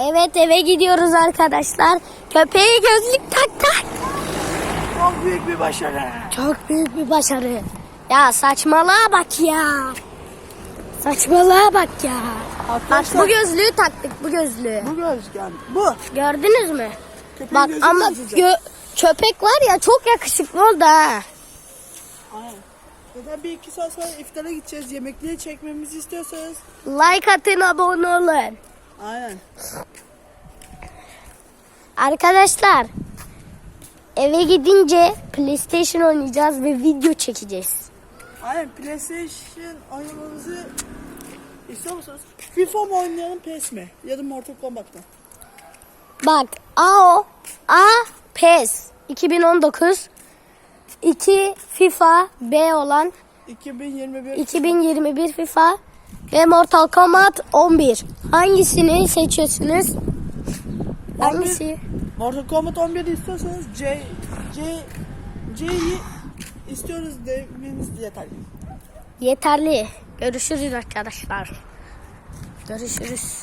Evet eve gidiyoruz arkadaşlar. Köpeğe gözlük tak tak. Çok büyük bir başarı. Çok büyük bir başarı. Ya saçmalığa bak ya. Saçmalığa bak ya. Bak bu gözlüğü taktık bu gözlüğü. bu gözlük yani. Bu. Gördünüz mü? Köpeğin Bak ama gö- köpek var ya çok yakışıklı oldu ha. Aynen. Zaten bir iki saat sonra iftara gideceğiz. Yemekleri çekmemizi istiyorsanız. Like atın abone olun. Aynen. Arkadaşlar eve gidince PlayStation oynayacağız ve video çekeceğiz. Aynen PlayStation oynamamızı istiyor musunuz? FIFA mı oynayalım PES mi? Ya da Mortal Kombat'ta. Bak AO A PES 2019 2 FIFA B olan 2021 2021 FIFA ve Mortal Kombat 11. Hangisini seçiyorsunuz? Hangisi? Mortal Kombat 11 istiyorsanız C C C'yi istiyoruz demeniz yeterli. Yeterli. Görüşürüz arkadaşlar. Görüşürüz.